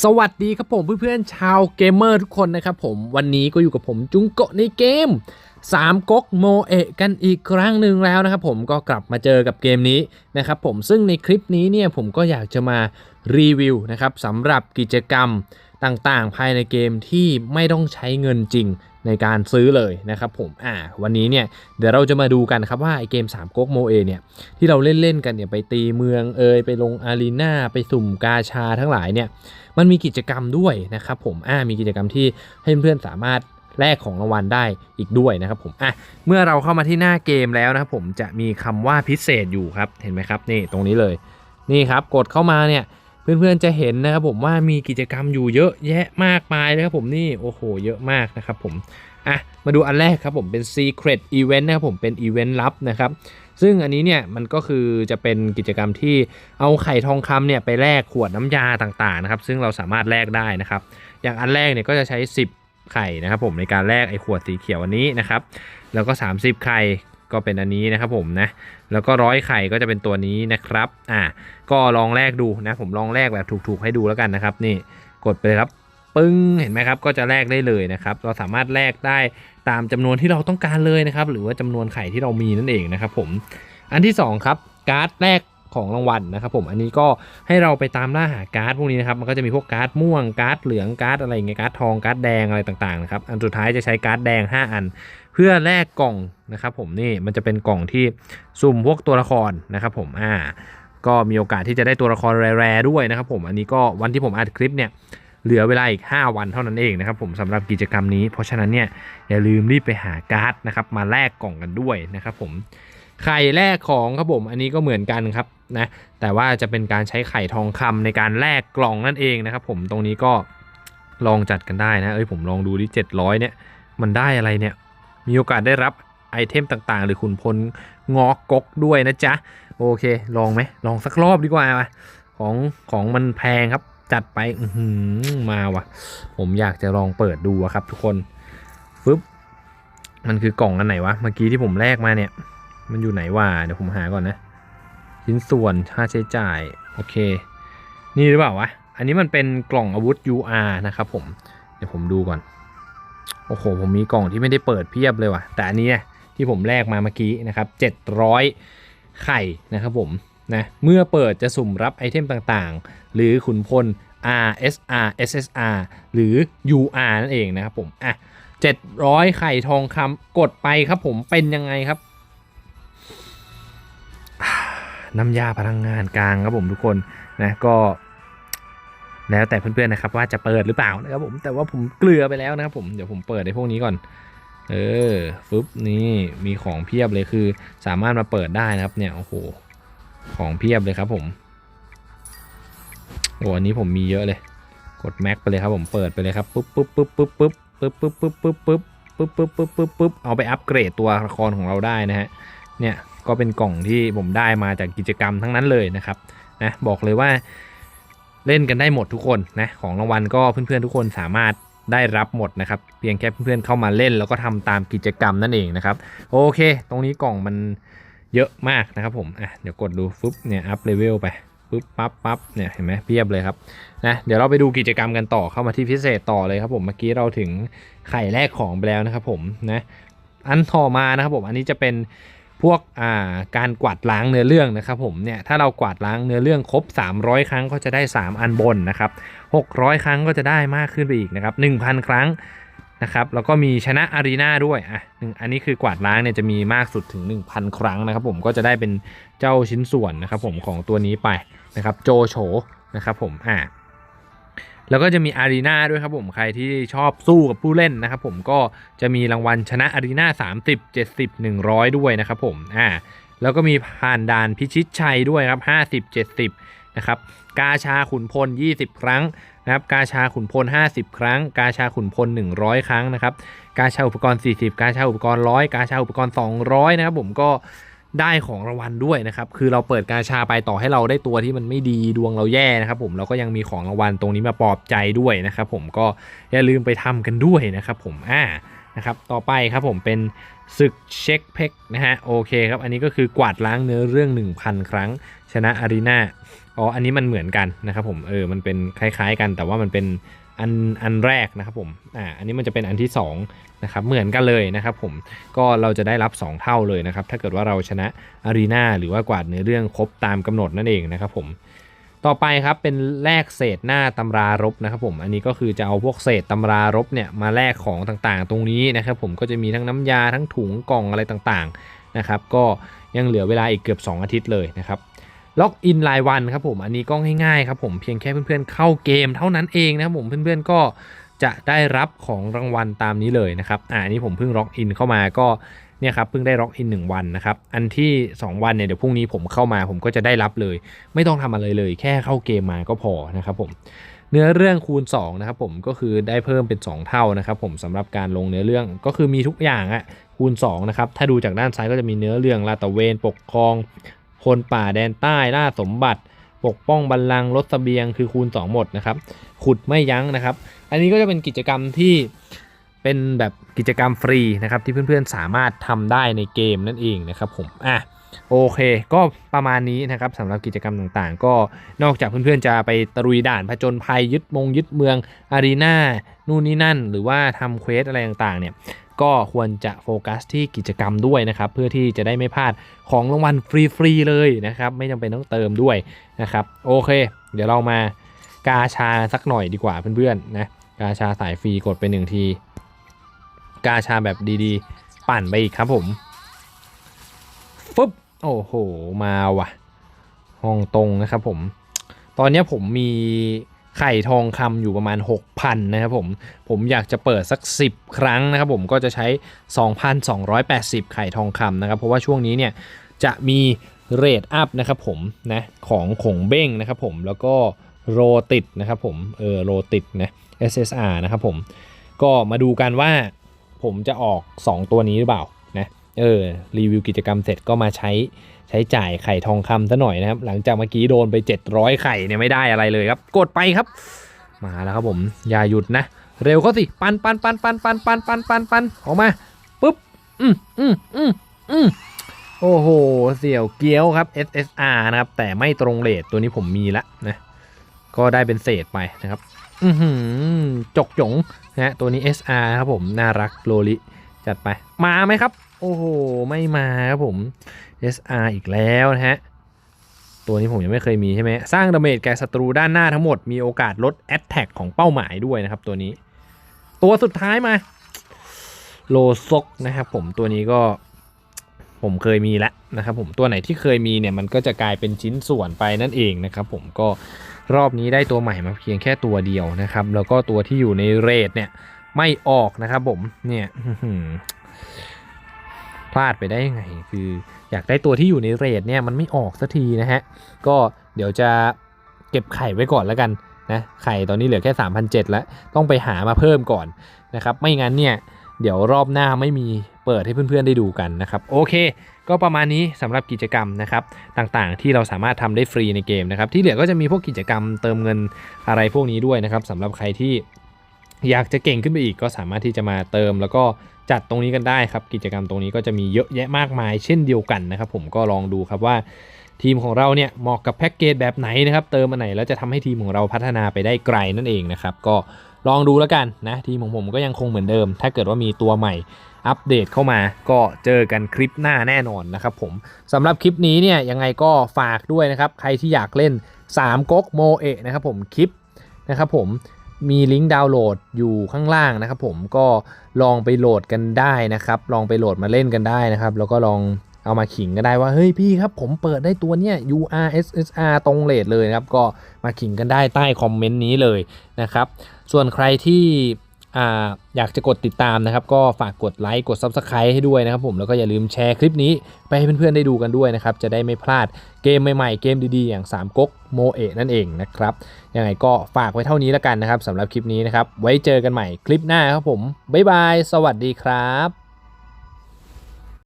สวัสดีครับผมเพื่อนๆชาวเกมเมอร์ทุกคนนะครับผมวันนี้ก็อยู่กับผมจุงโกะในเกม3ก๊กโมเอะกันอีกครั้งหนึ่งแล้วนะครับผมก็กลับมาเจอกับเกมนี้นะครับผมซึ่งในคลิปนี้เนี่ยผมก็อยากจะมารีวิวนะครับสำหรับกิจกรรมต่างๆ ภายในเกมที่ไม่ต้องใช้เงินจริงในการซื้อเลยนะครับผมอ่าวันนี้เนี่ยเดี๋ยวเราจะมาดูกันครับว่าไอเกม3ก๊กโมเอเนี่ยที่เราเล่นๆกันเนี่ยไปตีเมืองเอยไปลงอารีนาไปสุ่มกาชาทั้งหลายเนี่ย มันมีกิจกรรมด้วยนะครับผมอ่ามีกิจกรรมที่ให้เพื่อนๆสามารถแลกของรางวัลได้อีกด้วยนะครับผมอะเมื่อเราเข้ามาที่หน้าเกมแล้วนะครับผมจะมีคำว่าพิเศษอยู่ครับเห็นไหมครับนี่ตรงนี้เลยนี่ครับกดเข้ามาเนี่ยเพื่อนๆจะเห็นนะครับผมว่ามีกิจกรรมอยู่เยอะแยะมากมายเลยครับผมนี่โอ้โหเยอะมากนะครับผม อะมาดูอันแรกครับผมเป็น Secret Event นะครับผมเป็นอีเวนต์ลับนะครับซึ่งอันนี้เนี่ยมันก็คือจะเป็นกิจกรรมที่เอาไข่ทองคำเนี่ยไปแลกขวดน้ำยาต่างๆนะครับซึ่งเราสามารถแลกได้นะครับอย่างอันแรกเนี่ยก็จะใช้ 10 ไข่นะครับผมในการแลกไอ้ขวดสีเขียวอันนี้นะครับแล้วก็ 30 ไข่ก็เป็นอันนี้นะครับผมนะแล้วก็ร้อยไข่ก็จะเป็นตัวนี้นะครับอ่าก็ลองแลกดูนะผมลองแลกแบบถูกๆให้ดูแล้วกันนะครับนี่กดไปเลยครับ ปึ้งเห็นไหมครับก็จะแลกได้เลยนะครับ เราสามารถแลกได้ตามจำนวนที่เราต้องการเลยนะครับ หรือว่าจำนวนไข่ที่เรามีนั่นเองนะครับผมอันที่สองครับการ์ดแรกของรางวัลนะครับผมอันนี้ก็ให้เราไปตามล่าหาการ์ดพวกนี้นะครับมันก็จะมีพวกการ์ดม่วงการ์ดเหลืองการ์ดอะไรอย่างเงี้ยการ์ดทองการ์ดแดงอะไรต่างๆนะครับอันสุดท้ายจะใช้การ์ดแดง 5 อัน เพื่อแลกกล่องนะครับผมนี่มันจะเป็นกล่องที่สุ่มพวกตัวละครนะครับผมอ่าก็มีโอกาสที่จะได้ตัวละครแรๆด้วยนะครับผมอันนี้ก็วันที่ผมอัดคลิปเนี่ย เหลือเวลาอีก 5 วันเท่านั้นเองนะครับผมสำหรับกิจกรรมนี้ เพราะฉะนั้นเนี่ยอย่าลืมรีบไปหาการ์ดนะครับมาแลกกล่องกันด้วยนะครับผมไข่แรกของครับผมอันนี้ก็เหมือนกันครับนะแต่ว่าจะเป็นการใช้ไข่ทองคำในการแลกกล่องนั่นเองนะครับผมตรงนี้ก็ลองจัดกันได้นะเอ้ยผมลองดูที่700เนี่ยมันได้อะไรเนี่ยมีโอกาสได้รับไอเทมต่างๆ หรือขุนพลงอกกกด้วยนะจ๊ะโอเค ลองไหมลองสักรอบดีกว่ามาของของมันแพงครับ จัดไปอือหือมาว่ะ ผมอยากจะลองเปิดดูอะครับ ทุกคนฟึบมันคือกล่องอันไหนวะเมื่อกี้ที่ผมแลกมาเนี่ย มันอยู่ไหนวะเดี๋ยวผมหาก่อนนะ ชิ้นส่วนค่าใช้จ่ายโอเค นี่หรือเปล่าวะอันนี้มันเป็นกล่องอาวุธ UR นะครับผมเดี๋ยวผมดูก่อนโอ้โหผมมีกล่องที่ไม่ได้เปิดเพียบเลยว่ะ แต่อันนี้เนี่ยที่ผมแลกมาเมื่อกี้นะครับ700 ไข่นะครับผม นะเมื่อเปิดจะสุ่มรับไอเทมต่างๆ หรือขุนพล RSR SSR หรือ UR นั่นเองนะครับผมอะ700 ไข่ทองคำกดไปครับผมเป็นยังไงครับ น้ำยาพลังงานกลางครับผมทุกคนนะก็ แล้วแต่เพื่อนๆนะครับว่าจะเปิดหรือเปล่านะครับผมแต่ว่าผมเกลือไปแล้วนะครับผมเดี๋ยวผมเปิดในพวกนี้ก่อน เออฟึบนี่มีของเพียบเลยคือ สามารถมาเปิดได้นะครับเนี่ยโอ้โห ของเพียบเลยครับผมโอ้อันนี้ผมมีเยอะเลย กดแม็กไปเลยครับผมเปิดไปเลยครับปุ๊บปุ๊บปุ๊บปุ๊บปุ๊บปุ๊บปุ๊บปุ๊บปุ๊บปุ๊บปุ๊บปุ๊บปุ๊บปุ๊บปุ๊บเอาไปอัปเกรดตัวละครของเราได้นะฮะเนี่ยก็เป็นกล่องที่ผมได้มาจากกิจกรรมทั้งนั้นเลยนะครับนะบอกเลยว่าเล่นกันได้หมดทุกคนนะของรางวัลก็เพื่อนๆทุกคนสามารถได้รับหมดนะครับเพียงแค่เพื่อนๆเข้ามาเล่นแล้วก็ทำตามกิจกรรมนั่นเองนะครับโอเค ตรงนี้กล่องมัน เยอะมากนะครับผมอะเดี๋ยวกดดูฟึบเนี่ยอัพเลเวลไปปึ๊บปั๊บปั๊บเนี่ยเห็นไหมเพียบเลยครับนะเดี๋ยวเราไปดูกิจกรรมกันต่อเข้ามาที่พิเศษต่อเลยครับผมเมื่อกี้เราถึงไข่แรกของไปแล้วนะครับผมนะอันต่อมานะครับผมอันนี้จะเป็นพวกอ่าการกวาดล้างเนื้อเรื่องนะครับผมเนี่ยถ้าเรากวาดล้างเนื้อเรื่องครบ 300 ครั้งก็จะได้ 3 อันบนนะครับ600 ครั้งก็จะได้มากขึ้นไปอีกนะครับ1,000 ครั้ง นะครับแล้วก็มีชนะอารีนาด้วยอะหนึ่งอันนี้คือกวาดล้างเนี่ยจะมีมากสุดถึง 1,000 ครั้งนะครับผมก็จะได้เป็นเจ้าชิ้นส่วนนะครับผมของตัวนี้ไปนะครับโจโฉนะครับผมอ่าแล้วก็จะมีอารีนาด้วยครับผมใครที่ชอบสู้กับผู้เล่นนะครับผมก็จะมีรางวัลชนะอารีนา30 70 100 ด้วยนะครับผมอ่าแล้วก็มีผ่านด่านพิชิตชัยด้วยครับ50 70นะครับกาชาขุนพล 20 ครั้ง นะครับกาชาขุนพล 50 ครั้ง กาชาขุนพล 100 ครั้งนะครับกาชาอุปกรณ์ 40 กาชาอุปกรณ์100 กาชาอุปกรณ์ 200 นะครับผมก็ได้ของรางวัลด้วยนะครับ คือเราเปิดกาชาไปต่อให้เราได้ตัวที่มันไม่ดีดวงเราแย่นะครับ ผมเราก็ยังมีของรางวัลตรงนี้มาปลอบใจด้วยนะครับ ผมก็อย่าลืมไปทำกันด้วยนะครับ ผมอ่า นะครับต่อไปครับผมเป็นศึกเช็คเพกนะฮะโอเคครับอันนี้ก็คือกวาดล้างเนื้อเรื่อง 1,000 ครั้ง ชนะอารีนาอ๋ออันนี้มันเหมือนกันนะครับผมเออมันเป็นคล้ายๆกัน แต่ว่ามันเป็นอันอันแรกนะครับผมอ่าอันนี้มันจะเป็นอันที่2นะครับเหมือนกันเลยนะครับผมก็เราจะได้รับ 2 เท่าเลยนะครับถ้าเกิดว่าเราชนะอารีนาหรือว่ากวาดเนื้อเรื่องครบตามกำหนดนั่นเองนะครับผม ต่อไปครับเป็นแลกเศษหน้าตำรารบนะครับผมอันนี้ก็คือจะเอาพวกเศษตำรารบเนี่ยมาแลกของต่างๆ ตรงนี้นะครับผมก็จะมีทั้งน้ำยาทั้งถุงกล่องอะไรต่างๆนะครับก็ยังเหลือเวลาอีกเกือบ 2 อาทิตย์เลยนะครับล็อกอินรายวันครับผมอันนี้ก็ง่ายๆครับผมเพียงแค่เพื่อนๆเข้าเกมเท่านั้นเองนะครับผมเพื่อนๆก็จะได้รับของรางวัลตามนี้เลยนะครับอ่านนี้ผมเพิ่งล็อกอินเข้ามาก็ เนี่ยครับเพิ่งได้ล็อกอิน1วันนะครับ อันที่ 2 วันเนี่ยเดี๋ยวพรุ่งนี้ผมเข้ามาผมก็จะได้รับเลย ไม่ต้องทำอะไรเลย แค่เข้าเกมมาก็พอนะครับผมเนื้อเรื่องคูณ2นะครับผมก็คือได้เพิ่มเป็น 2 เท่านะครับผมสำหรับการลงเนื้อเรื่องก็คือมีทุกอย่างอะคูณ2นะครับถ้าดูจากด้านซ้ายก็จะมีเนื้อเรื่องลาตะเวนปกครองคนป่าแดนใต้ล่าสมบัติ ปกป้องบัลลังก์รถเสบียงคือคูณ 2 หมดนะครับขุดไม่ยั้งนะครับ อันนี้ก็จะเป็นกิจกรรมที่ เป็นแบบกิจกรรมฟรีนะครับที่เพื่อนๆสามารถทำได้ในเกมนั่นเองนะครับผมอะโอเค ก็ประมาณนี้นะครับสำหรับกิจกรรมต่างๆ ก็นอกจากเพื่อนๆจะไปตะลุยด่านผจญภัยยึดมงยึดเมืองอารีนานู่นนี่นั่น หรือว่าทำเควสอะไรต่างๆ เนี่ยก็ควรจะโฟกัสที่กิจกรรมด้วยนะครับ เพื่อที่จะได้ไม่พลาดของรางวัลฟรีๆเลยนะครับ ไม่จำเป็นต้องเติมด้วยนะครับโอเค เดี๋ยวเรามากาชาสักหน่อยดีกว่าเพื่อนๆนะกาชาสายฟรีกดไปหนึ่งที กาชาแบบดีๆ ปั่นไปอีกครับผมฟึบโอ้โห มาว่ะห้องตรงนะครับผม ตอนนี้ผมมีไข่ทองคำอยู่ประมาณ 6,000 นะครับผม ผมอยากจะเปิดสัก 10 ครั้งนะครับผมก็จะใช้ 2,280 ไข่ทองคำนะครับ เพราะว่าช่วงนี้เนี่ยจะมีเรทอัพนะครับผมนะของขงเบ้งนะครับผมแล้วก็โรติดนะครับผมเออโรติดนะ SSR นะครับผม ก็มาดูกันว่า ผมจะออก 2 ตัวนี้หรือเปล่านะเออรีวิวกิจกรรมเสร็จก็มาใช้ใช้จ่ายไข่ทองคำซะหน่อยนะครับ หลังจากเมื่อกี้โดนไป 700 ไข่เนี่ยไม่ได้อะไรเลยครับ กดไปครับ มาแล้วครับผม อย่าหยุดนะ เร็วเขาสิ ปันปันปันปันปันปันปันปันปันออกมาปุ๊บอืมอืมอืมอืมโอ้โห เสี่ยวเกี้ยวครับ SSR นะครับ แต่ไม่ตรงเลทตัวนี้ผมมีละนะก็ได้เป็นเศษไปนะครับ อือหือจกจงนะฮะตัวนี้ SR ครับผม น่ารักโลลิ จัดไป มาไหมครับ โอ้โห ไม่มาครับผม SR อีกแล้วนะฮะ ตัวนี้ผมยังไม่เคยมีใช่ไหม สร้างดาเมจแก่ศัตรูด้านหน้าทั้งหมด มีโอกาสลดแอตแทกของเป้าหมายด้วยนะครับตัวนี้ ตัวสุดท้ายมา โลซกนะครับผมตัวนี้ก็ ผมเคยมีแล้วนะครับผมตัวไหนที่เคยมีเนี่ยมันก็จะกลายเป็นชิ้นส่วนไปนั่นเองนะครับผมก็รอบนี้ได้ตัวใหม่มาเพียงแค่ตัวเดียวนะครับ แล้วก็ตัวที่อยู่ในเรทเนี่ยไม่ออกนะครับผมเนี่ยพลาดไปได้ยังไง คืออยากได้ตัวที่อยู่ในเรทเนี่ยมันไม่ออกสักทีนะฮะก็เดี๋ยวจะเก็บไข่ไว้ก่อนแล้วกันนะไข่ตอนนี้เหลือแค่ 3,007แล้วต้องไปหามาเพิ่มก่อนนะครับ ไม่งั้นเนี่ย เดี๋ยวรอบหน้าไม่มีเปิดให้เพื่อนๆได้ดูกันนะครับ โอเค ก็ประมาณนี้สำหรับกิจกรรมนะครับต่างๆ ที่เราสามารถทำได้ฟรีในเกมนะครับ ที่เหลือก็จะมีพวกกิจกรรมเติมเงินอะไรพวกนี้ด้วยนะครับสำหรับใครที่อยากจะเก่งขึ้นไปอีกก็สามารถที่จะมาเติมแล้วก็จัดตรงนี้กันได้ครับ กิจกรรมตรงนี้ก็จะมีเยอะแยะมากมาย เช่นเดียวกันนะครับ ผมก็ลองดูครับว่าทีมของเราเนี่ยเหมาะกับแพ็กเกจแบบไหนนะครับ เติมอันไหนแล้วจะทำให้ทีมของเราพัฒนาไปได้ไกลนั่นเองนะครับ ก็ ลองดูแล้วกันนะทีมของผมก็ยังคงเหมือนเดิม ถ้าเกิดว่ามีตัวใหม่อัปเดตเข้ามาก็เจอกันคลิปหน้าแน่นอนนะครับผมสำหรับคลิปนี้เนี่ยยังไงก็ฝากด้วยนะครับ ใครที่อยากเล่น 3ก๊กโมเอะนะครับผมคลิปนะครับผมมีลิงก์ดาวน์โหลดอยู่ข้างล่างนะครับผมก็ลองไปโหลดกันได้นะครับ ลองไปโหลดมาเล่นกันได้นะครับ แล้วก็ลองเอามาขิงก็ได้ว่า เฮ้ยพี่ครับ ผมเปิดได้ตัวเนี้ย URSSR ตรงเลทเลยนะครับ ก็มาขิงกันได้ใต้คอมเมนต์นี้เลยนะครับ ส่วนใครที่อ่าอยากจะกดติดตามนะครับ ก็ฝากกดไลค์กด Subscribe ให้ด้วยนะครับผมแล้วก็อย่าลืมแชร์คลิปนี้ไปให้เพื่อนๆได้ดูกันด้วยนะครับ จะได้ไม่พลาดเกมใหม่ๆ เกมดีๆ อย่าง 3ก๊กโมเอะนั่นเองนะครับยังไงก็ฝากไว้เท่านี้แล้วกันนะครับสำหรับคลิปนี้นะครับ ไว้เจอกันใหม่คลิปหน้าครับผม บ๊ายบาย สวัสดีครับ